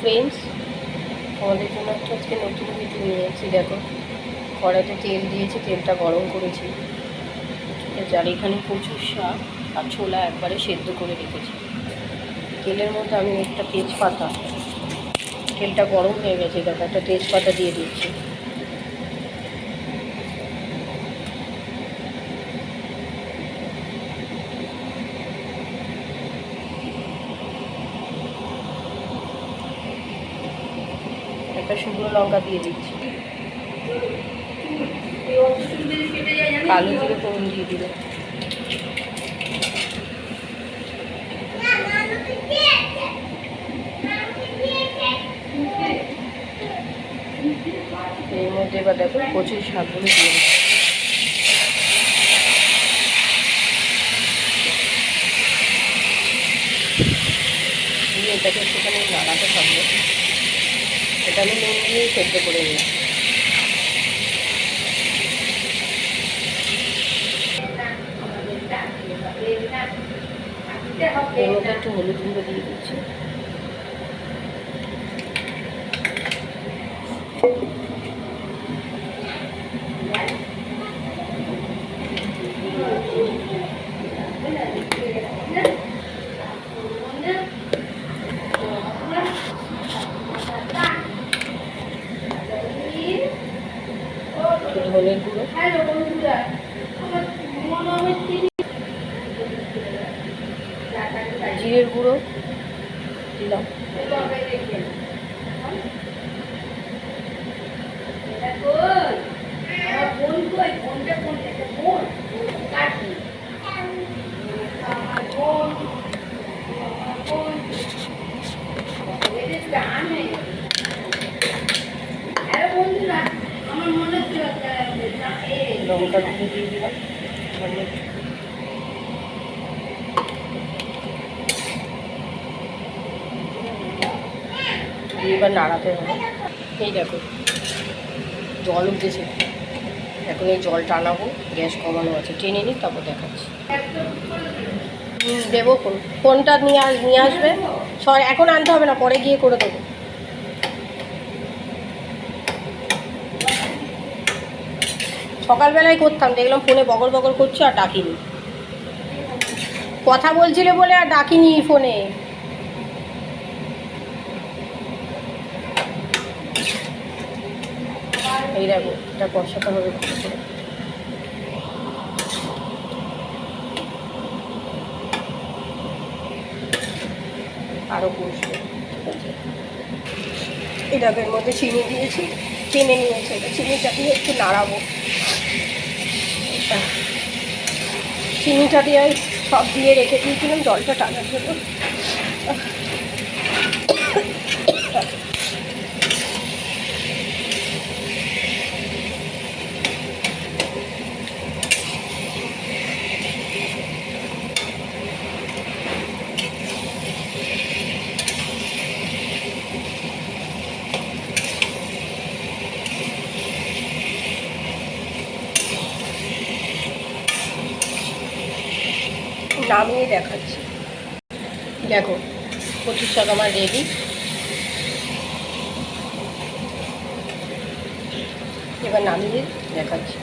Friends আমাদের জন্য একটা আজকে নতুন কিছু নিয়ে এসেছি, দেখো। কড়াইতে তেল দিয়েছি, তেলটা গরম করেছি। যার এখানে প্রচুর শাক আর ছোলা একবারে সেদ্ধ করে রেখেছি। তেলের মধ্যে আমি একটা তেজপাতা, তেলটা গরম হয়ে গেছে, দেখো, একটা তেজপাতা দিয়ে দিচ্ছি। একটা শুকনো লঙ্কা দিয়ে দিচ্ছি। কালো জিরে ফোড়ন দিয়ে দিল এর মধ্যে এবার দেখো কচুর শাকগুলো দিয়ে দিচ্ছি। এটাকে সেখানে নাড়াতে থাকবে এটা আমি নুন দিয়ে সেদ্ধ করে নিই একটু হলুদ গুঁড়ো দিয়ে দিচ্ছি। একটু ধনের গুঁড়ো জিরের গুঁড়ো দিলাম লঙ্কা গুঁড়ো দিয়ে দিলাম এবার নাড়াতে হবে। এই দেখো, জল উঠেছে। এখন এই জল টানাবো, গ্যাস কমানো আছে। টেনে নিই, তারপর দেখাচ্ছি। দেবো ফোন। ফোনটা নিয়ে আস, নিয়ে আসবে। সরি, এখন আনতে হবে না, পরে গিয়ে করে দেবো। সকালবেলায় করতাম, দেখলাম ফোনে বগর বগর করছে আর ডাকিনি। কথা বলছিলে বলে আর ডাকিনি ফোনে। এই দেখো, এটা কষাতে হবে আরও কষবে এই এর মধ্যে চিনি দিয়েছি টেনে নিয়েছে এটা চিনিটা দিয়ে একটু নাড়াবো। চিনিটা দিয়ে সব দিয়ে রেখে দিয়েছিলাম জলটা টানার জন্য। নামিয়ে দেখাচ্ছি। দেখো কচুর শাক আমার রেডি এবার নামিয়ে দেখাচ্ছি।